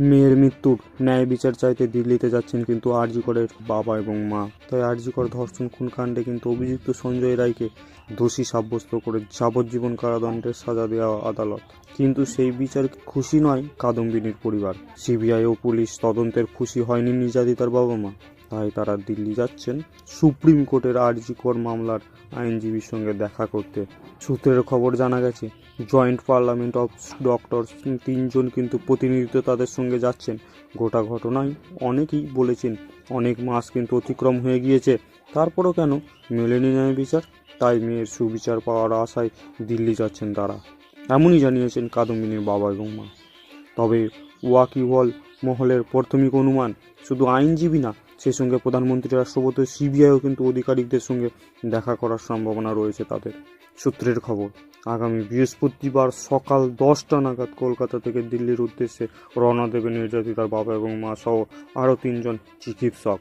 মেয়ের মৃত্যুর ন্যায় বিচার চাইতে দিল্লিতে যাচ্ছেন কিন্তু আরজিকরের বাবা এবং মা। তাই আরজিকর ধর্ষণ খুন কাণ্ডে কিন্তু অভিযুক্ত সঞ্জয় রায়কে দোষী সাব্যস্ত করে যাবজ্জীবন কারাদণ্ডের সাজা দেওয়া আদালত। কিন্তু সেই বিচার খুশি নয়? কাদম্বিনীর পরিবার। সিবিআই ও পুলিশ তদন্তের খুশি হয়নি নির্যাতিতার বাবা মা তাই তারা দিল্লি যাচ্ছেন। সুপ্রিম কোর্টের আরজিকর মামলার আইনজীবীর সঙ্গে দেখা করতে। সূত্রের খবর জানা গেছে, জয়েন্ট পার্লামেন্ট অফ ডক্টর তিনজন কিন্তু প্রতিনিধিত্ব তাদের সঙ্গে যাচ্ছেন। গোটা ঘটনায় অনেকেই বলেছেন, অনেক মাস কিন্তু অতিক্রম হয়ে গিয়েছে। তারপরও কেন মেলেনি ন্যায় বিচার? তাই মেয়ের সুবিচার পাওয়ার আশায় দিল্লি যাচ্ছেন তারা। এমনই জানিয়েছেন কাদম্বিনীর বাবা এবং মা। তবে ওয়াকিবল মহলের প্রাথমিক অনুমান, শুধু আইনজীবী না সেই সঙ্গে প্রধানমন্ত্রী রাষ্ট্রপতি সিবিআইও কিন্তু আধিকারিকদের সঙ্গে দেখা করার সম্ভাবনা রয়েছে তাদের। সূত্রের খবর, আগামী বৃহস্পতিবার সকাল দশটা নাগাদ কলকাতা থেকে দিল্লির উদ্দেশ্যে রওনা দেবে নির্যাতিতার বাবা এবং মা সহ আরও তিনজন চিকিৎসক।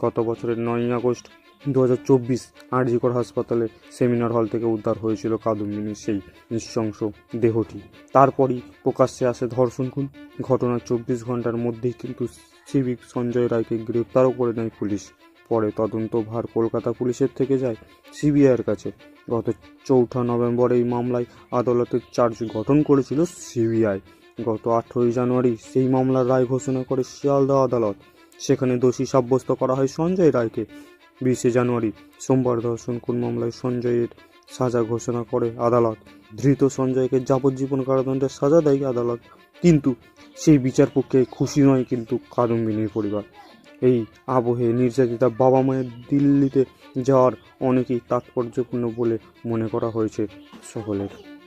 গত বছরের নয়ই আগস্ট দু হাজার চব্বিশ আরজিকর হাসপাতালে সেমিনার হল থেকে উদ্ধার হয়েছিল কাদম্বিনীর সেই নৃশংস দেহটি। তারপরই প্রকাশ্যে আসে ধর্ষণ খুন। ঘটনার চব্বিশ ঘণ্টার মধ্যেই কিন্তু সিভিক সঞ্জয় রায়কে গ্রেপ্তারও করে নেয় পুলিশ। পরে তদন্ত ভার কলকাতা পুলিশের থেকে যায় সিবিআইয়ের কাছে। গত চৌঠা নভেম্বর এই মামলায় আদালতের চার্জ গঠন করেছিল সিবিআই। গত আঠেরোই জানুয়ারি সেই মামলার রায় ঘোষণা করে শিয়ালদহ আদালত। সেখানে দোষী সাব্যস্ত করা হয় সঞ্জয় রায়কে। বিশে জানুয়ারি সোমবার ধর্ষণ কোন মামলায় সঞ্জয়ের সাজা ঘোষণা করে আদালত। ধৃত সঞ্জয়কে যাবজ্জীবন কারাদণ্ডের সাজা দেয় আদালত। কিন্তু সেই বিচার পক্ষে খুশি নয় কিন্তু কাদম্বিনীর পরিবার। এই আবহে নির্যাতিতা বাবা মায়ের দিল্লিতে যাওয়ার অনেকেই তাৎপর্যপূর্ণ বলে মনে করা হয়েছে সকলের